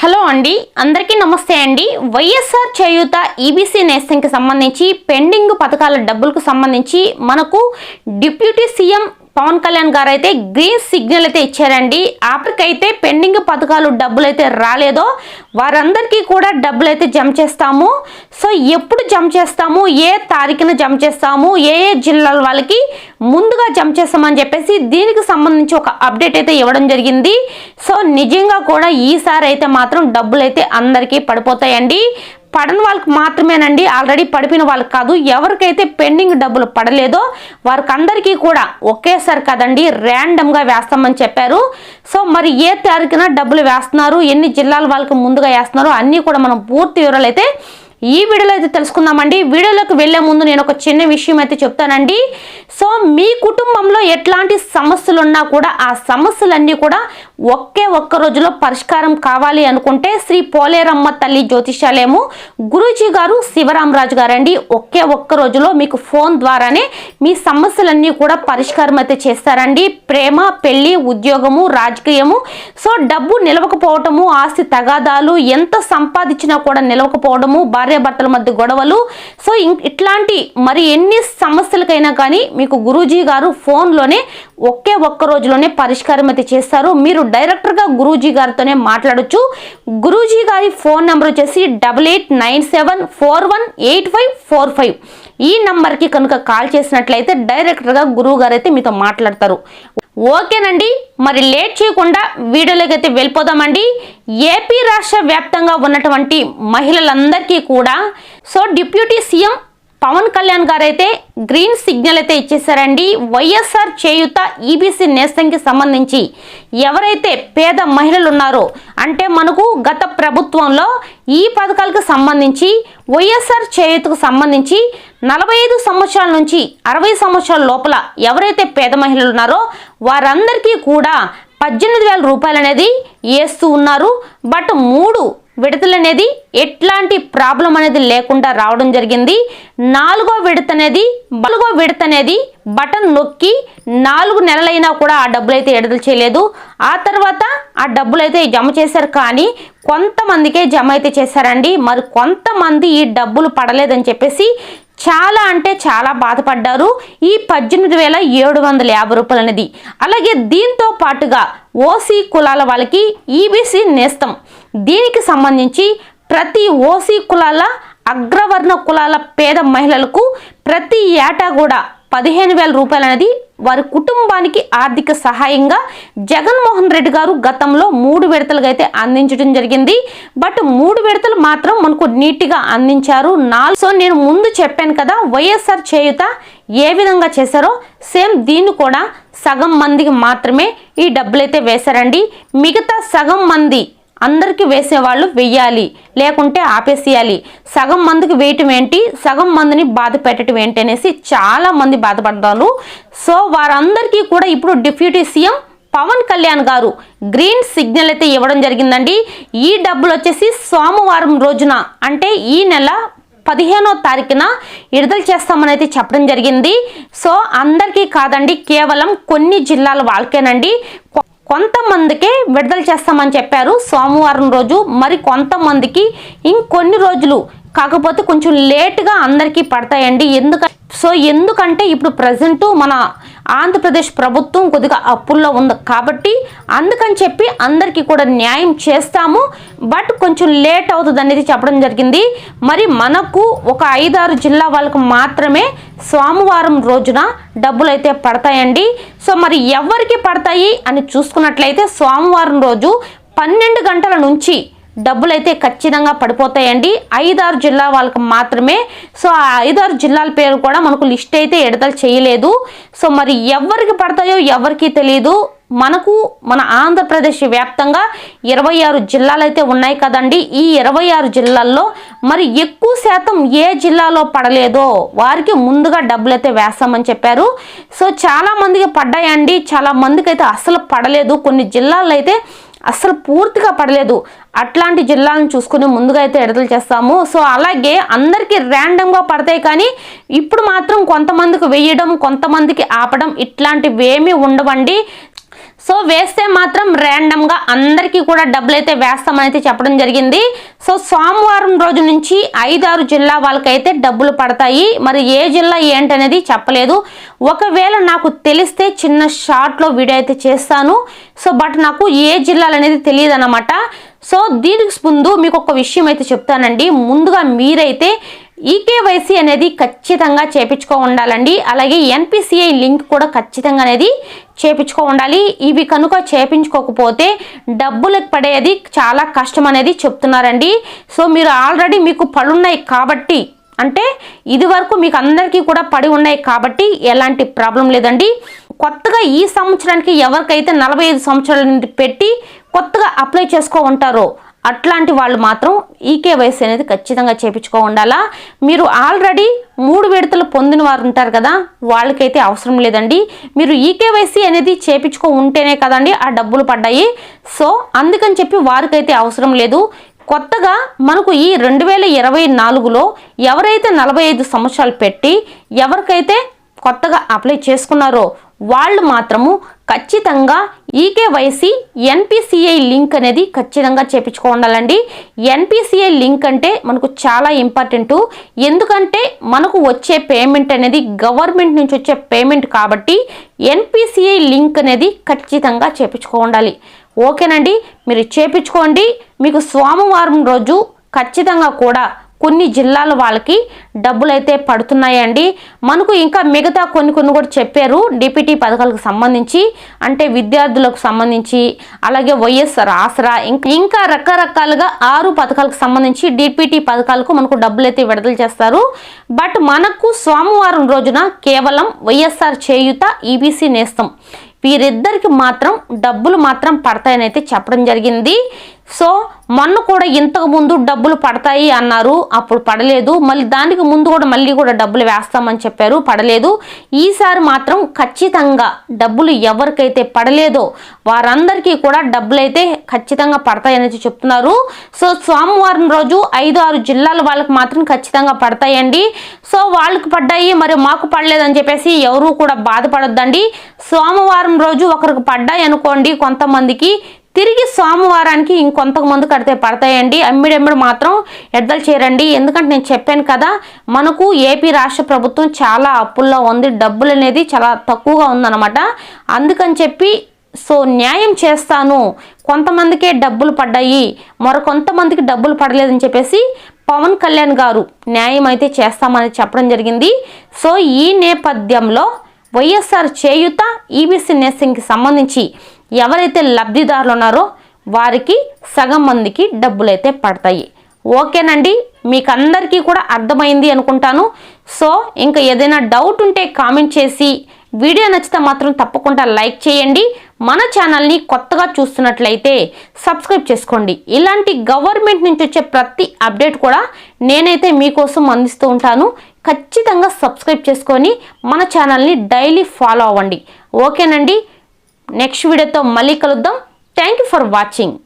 Hello అండి అందరికీ నమస్తే అండి. వైఎస్ఆర్ చేయూత ఈబీసీ నేస్తంకి సంబంధించి పెండింగ్ పథకాల డబ్బులకు సంబంధించి మనకు డిప్యూటీ సీఎం పవన్ కళ్యాణ్ గారు అయితే గ్రీన్ సిగ్నల్ అయితే ఇచ్చారండి. ఆపరికైతే పెండింగ్ పథకాలు డబ్బులు అయితే రాలేదో వారందరికీ కూడా డబ్బులు అయితే జమ చేస్తాము. సో ఎప్పుడు జమ చేస్తాము? ఏ తారీఖున జమ చేస్తాము? ఏ ఏ జిల్లాల వాళ్ళకి ముందుగా జమ చేస్తామని చెప్పేసి దీనికి సంబంధించి ఒక అప్డేట్ అయితే ఇవ్వడం జరిగింది. సో నిజంగా కూడా ఈసారి అయితే మాత్రం డబ్బులు అయితే అందరికీ పడిపోతాయండి. పడని వాళ్ళకి మాత్రమేనండి. ఆల్రెడీ పడిపోయిన వాళ్ళకి కాదు. ఎవరికైతే పెండింగ్ డబ్బులు పడలేదో వారికందరికీ కూడా ఒకేసారి కదండి ర్యాండమ్గా వేస్తామని చెప్పారు. సో మరి ఏ తారీఖున డబ్బులు వేస్తున్నారు ఎన్ని జిల్లాల వాళ్ళకి ముందుగా వేస్తున్నారు అన్నీ కూడా మనం పూర్తి వివరాలు అయితే ఈ వీడియోలో అయితే తెలుసుకుందామండి. వీడియోలోకి వెళ్ళే ముందు నేను ఒక చిన్న విషయం అయితే చెప్తానండి. సో మీ కుటుంబంలో ఎట్లాంటి సమస్యలు ఉన్నా కూడా ఆ సమస్యలన్నీ కూడా ఒకే ఒక్క రోజులో పరిష్కారం కావాలి అనుకుంటే శ్రీ పోలేరమ్మ తల్లి జ్యోతిషాలయము గురూజీ గారు శివరామరాజు గారండి. ఒకే ఒక్క రోజులో మీకు ఫోన్ ద్వారానే మీ సమస్యలన్నీ కూడా పరిష్కారం అయితే చేస్తారండి. ప్రేమ పెళ్ళి ఉద్యోగము రాజకీయము. సో డబ్బు నిలవకపోవటము ఆస్తి తగాదాలు ఎంత సంపాదించినా కూడా నిలవకపోవడము భార్యాభర్తల మధ్య గొడవలు. సో ఇట్లాంటి మరి ఎన్ని సమస్యలకైనా కానీ మీకు గురూజీ గారు ఫోన్లోనే ఒకే ఒక్క రోజులోనే పరిష్కారం అయితే చేస్తారు. మీరు డైరెక్టర్గా గురూజీ గారితోనే మాట్లాడొచ్చు. గురూజీ గారి ఫోన్ నెంబర్ వచ్చేసి double eight nine seven four one eight five four five. ఈ నంబర్కి కనుక కాల్ చేసినట్లయితే డైరెక్టర్గా గురువు గారు అయితే మీతో మాట్లాడతారు. ఓకేనండి మరి లేట్ చేయకుండా వీడియోలోకి అయితే వెళ్ళిపోదామండి. ఏపీ రాష్ట్ర వ్యాప్తంగా ఉన్నటువంటి మహిళలందరికీ కూడా so deputy CM Pawan Kalyan garu అయితే గ్రీన్ సిగ్నల్ అయితే ఇచ్చేసారండి వైఎస్ఆర్ చేయుత ఈబీసీ నేస్తంకి సంబంధించి ఎవరైతే పేద మహిళలు ఉన్నారో అంటే మనకు గత ప్రభుత్వంలో ఈ పథకాలకు సంబంధించి వైఎస్ఆర్ చేయుతకు సంబంధించి నలభై ఐదు సంవత్సరాల నుంచి అరవై సంవత్సరాల లోపల ఎవరైతే పేద మహిళలు ఉన్నారో వారందరికీ కూడా పద్దెనిమిది వేల రూపాయలు అనేది వేస్తూ ఉన్నారు. బట్ మూడు విడతలు అనేది ఎట్లాంటి ప్రాబ్లం అనేది లేకుండా రావడం జరిగింది. నాలుగో విడత అనేది నాలుగో విడత అనేది బటన్ నొక్కి నాలుగు నెలలైనా కూడా ఆ డబ్బులు అయితే విడుదల చేయలేదు. ఆ తర్వాత ఆ డబ్బులు అయితే జమ చేశారు కానీ కొంతమందికే జమ అయితే చేశారండి. మరి కొంతమంది ఈ డబ్బులు పడలేదని చెప్పేసి చాలా అంటే చాలా బాధపడ్డారు. ఈ పద్దెనిమిది వేల ఏడు వందల యాభై రూపాయలు అనేది. అలాగే దీంతో పాటుగా ఓసీ కులాల వాళ్ళకి ఈబీసీ నేస్తం. దీనికి సంబంధించి ప్రతి ఓసీ కులాల అగ్రవర్ణ కులాల పేద మహిళలకు ప్రతి ఏటా కూడా పదిహేను వేల రూపాయలు అనేది వారి కుటుంబానికి ఆర్థిక సహాయంగా జగన్మోహన్ రెడ్డి గారు గతంలో మూడు విడతలుగా అయితే అందించడం జరిగింది. బట్ మూడు విడతలు మాత్రం మనకు నీట్గా అందించారు. నాలుగు సో నేను ముందు చెప్పాను కదా వైఎస్ఆర్ చేయుత ఏ విధంగా చేశారో సేమ్ దీన్ని కూడా సగం మందికి మాత్రమే ఈ డబ్బులు అయితే వేశారండి. మిగతా సగం మంది అందరికీ వేసేవాళ్ళు వెయ్యాలి లేకుంటే ఆపేసేయాలి. సగం మందికి వేయటం ఏంటి? సగం మందిని బాధ పెట్టడం ఏంటి అనేసి చాలా మంది బాధపడ్డారు. సో వారందరికీ కూడా ఇప్పుడు డిప్యూటీ సీఎం పవన్ కళ్యాణ్ గారు గ్రీన్ సిగ్నల్ అయితే ఇవ్వడం జరిగిందండి. ఈ డబ్బులు వచ్చేసి సోమవారం రోజున అంటే ఈ నెల పదిహేనో తారీఖున విడుదల చేస్తామని అయితే చెప్పడం జరిగింది. సో అందరికీ కాదండి కేవలం కొన్ని జిల్లాల వాళ్ళకేనండి. కొంతమందికే విడుదల చేస్తామని చెప్పారు. సోమవారం రోజు మరి కొంతమందికి ఇంకొన్ని రోజులు కాకపోతే కొంచెం లేట్గా అందరికీ పడతాయండి. ఎందుక సో ఎందుకంటే ఇప్పుడు ప్రజెంట్ మన ఆంధ్రప్రదేశ్ ప్రభుత్వం కొద్దిగా అప్పుల్లో ఉంది కాబట్టి అందుకని చెప్పి అందరికీ కూడా న్యాయం చేస్తాము. బట్ కొంచెం లేట్ అవుతుంది అనేది చెప్పడం జరిగింది. మరి మనకు ఒక ఐదారు జిల్లా వాళ్ళకు మాత్రమే సోమవారం రోజున డబ్బులు అయితే పడతాయండి. సో మరి ఎవరికి పడతాయి అని చూసుకున్నట్లయితే సోమవారం రోజు పన్నెండు గంటల నుంచి డబ్బులు అయితే ఖచ్చితంగా పడిపోతాయండి. ఐదారు జిల్లా వాళ్ళకి మాత్రమే. సో ఆ ఐదారు జిల్లాల పేరు కూడా మనకు లిస్ట్ అయితే విడుదల చేయలేదు. సో మరి ఎవరికి పడతాయో ఎవరికి తెలియదు మనకు మన ఆంధ్రప్రదేశ్ వ్యాప్తంగా ఇరవై ఆరు జిల్లాలు అయితే ఉన్నాయి కదండి. ఈ ఇరవై ఆరు జిల్లాల్లో మరి ఎక్కువ శాతం ఏ జిల్లాలో పడలేదో వారికి ముందుగా డబ్బులు అయితే వేస్తామని చెప్పారు. సో చాలా మందికి పడ్డాయండి. చాలా మందికి అయితే అసలు పడలేదు. కొన్ని జిల్లాల్లో అయితే అసలు పూర్తిగా పడలేదు. అట్లాంటి జిల్లాలను చూసుకుని ముందుగా అయితే విడుదల చేస్తాము. సో అలాగే అందరికీ ర్యాండమ్గా పడతాయి కానీ ఇప్పుడు మాత్రం కొంతమందికి వేయడం కొంతమందికి ఆపడం ఇట్లాంటివేమీ ఉండవండి. సో వేస్తే మాత్రం ర్యాండమ్గా అందరికీ కూడా డబ్బులు అయితే వేస్తామని అయితే చెప్పడం జరిగింది. సో సోమవారం రోజు నుంచి ఐదారు జిల్లా వాళ్ళకైతే డబ్బులు పడతాయి. మరి ఏ జిల్లా ఏంటనేది చెప్పలేదు. ఒకవేళ నాకు తెలిస్తే చిన్న షార్ట్లో వీడియో అయితే చేస్తాను. సో బట్ నాకు ఏ జిల్లాలు అనేది తెలియదు అనమాట సో దీనికి ముందు మీకు ఒక విషయం అయితే చెప్తానండి. ముందుగా మీరైతే ఈకేవైసీ అనేది ఖచ్చితంగా చేపించుకో ఉండాలండి. అలాగే ఎన్పిసిఐ లింక్ కూడా ఖచ్చితంగా అనేది చేపించుకో ఉండాలి. ఇవి కనుక చేపించుకోకపోతే డబ్బులకు పడేది చాలా కష్టం అనేది చెప్తున్నారండి. సో మీరు ఆల్రెడీ మీకు పడున్నాయి కాబట్టి అంటే ఇది వరకు మీకు అందరికీ కూడా పడి ఉన్నాయి కాబట్టి ఎలాంటి ప్రాబ్లం లేదండి. కొత్తగా ఈ సంవత్సరానికి ఎవరికైతే నలభై ఐదు సంవత్సరాల నుండి పెట్టి కొత్తగా అప్లై చేసుకో ఉంటారో అట్లాంటి వాళ్ళు మాత్రం ఈకేవైసీ అనేది ఖచ్చితంగా చేపించుకో ఉండాలా మీరు ఆల్రెడీ మూడు విడతలు పొందిన వారు ఉంటారు కదా వాళ్ళకైతే అవసరం లేదండి. మీరు ఈకేవైసీ అనేది చేపించుకో ఉంటేనే కదండి ఆ డబ్బులు పడ్డాయి. సో అందుకని చెప్పి వారికైతే అవసరం లేదు. కొత్తగా మనకు ఈ రెండు వేల ఇరవై నాలుగులో ఎవరైతే నలభై ఐదు సంవత్సరాలు పెట్టి ఎవరికైతే కొత్తగా అప్లై చేసుకున్నారో వాళ్ళు మాత్రము ఖచ్చితంగా ఈకేవైసీ ఎన్పిసిఐ లింక్ అనేది ఖచ్చితంగా చేపించుకో ఉండాలండి. ఎన్పిసిఐ లింక్ అంటే మనకు చాలా ఇంపార్టెంట్. ఎందుకంటే మనకు వచ్చే పేమెంట్ అనేది గవర్నమెంట్ నుంచి వచ్చే పేమెంట్ కాబట్టి ఎన్పిసిఐ లింక్ అనేది ఖచ్చితంగా చేపించుకోండాలి ఓకేనండి? మీరు చేపించుకోండి. మీకు సోమవారం రోజు ఖచ్చితంగా కూడా కొన్ని జిల్లాల వాళ్ళకి డబ్బులు అయితే పడుతున్నాయండి. మనకు ఇంకా మిగతా కొన్ని కొన్ని కూడా చెప్పారు. డిపిటీ పథకాలకు సంబంధించి అంటే విద్యార్థులకు సంబంధించి అలాగే వైఎస్ఆర్ ఆసరా ఇంకా రకరకాలుగా ఆరు పథకాలకు సంబంధించి డిపిటీ పథకాలకు మనకు డబ్బులు అయితే విడుదల చేస్తారు. బట్ మనకు సోమవారం రోజున కేవలం వైఎస్ఆర్ చేయుత ఈబీసీ నేస్తం. వీరిద్దరికి మాత్రం డబ్బులు మాత్రం పడతాయని అయితే చెప్పడం జరిగింది. సో మొన్న కూడా ఇంతకు ముందు డబ్బులు పడతాయి అన్నారు. అప్పుడు పడలేదు. మళ్ళీ దానికి ముందు కూడా మళ్ళీ కూడా డబ్బులు వేస్తామని చెప్పారు. పడలేదు. ఈసారి మాత్రం ఖచ్చితంగా డబ్బులు ఎవరికైతే పడలేదో వారందరికీ కూడా డబ్బులు అయితే ఖచ్చితంగా పడతాయని చెప్తున్నారు. సో సోమవారం రోజు ఐదు ఆరు జిల్లాల వాళ్ళకి మాత్రం ఖచ్చితంగా పడతాయండి. సో వాళ్ళకి పడ్డాయి మరి మాకు పడలేదని చెప్పేసి ఎవరు కూడా బాధపడొద్దండి. సోమవారం రోజు ఒకరికి పడ్డాయి అనుకోండి కొంతమందికి. తిరిగి సోమవారానికి ఇంకొంతమంది కడితే పడతాయండి. అమ్మిడెమ్మిడి మాత్రం ఎడ్దలు చేరండి. ఎందుకంటే నేను చెప్పాను కదా మనకు ఏపీ రాష్ట్ర ప్రభుత్వం చాలా అప్పుల్లో ఉంది. డబ్బులు అనేది చాలా తక్కువగా ఉందన్నమాట. అందుకని చెప్పి సో న్యాయం చేస్తాను. కొంతమందికే డబ్బులు పడ్డాయి. మరికొంతమందికి డబ్బులు పడలేదని చెప్పేసి పవన్ కళ్యాణ్ గారు న్యాయం అయితే చేస్తామని చెప్పడం జరిగింది. సో ఈ నేపథ్యంలో వైఎస్ఆర్ చేయుత ఈబీసీ నేసింగ్కి సంబంధించి ఎవరైతే లబ్ధిదారులు ఉన్నారో వారికి సగం మందికి డబ్బులు అయితే పడతాయి. ఓకేనండి? మీకు అందరికీ కూడా అర్థమైంది అనుకుంటాను. సో ఇంకా ఏదైనా డౌట్ ఉంటే కామెంట్ చేసి వీడియో నచ్చితే మాత్రం తప్పకుండా లైక్ చేయండి. మన ఛానల్ని కొత్తగా చూస్తున్నట్లయితే సబ్స్క్రైబ్ చేసుకోండి. ఇలాంటి గవర్నమెంట్ నుంచి వచ్చే ప్రతి అప్డేట్ కూడా నేనైతే మీకోసం అందిస్తూ ఉంటాను. ఖచ్చితంగా సబ్స్క్రైబ్ చేసుకొని మన ఛానల్ని డైలీ ఫాలో అవ్వండి. ఓకేనండి? నెక్స్ట్ వీడియోతో మళ్ళీ కలుద్దాం. Thank you for watching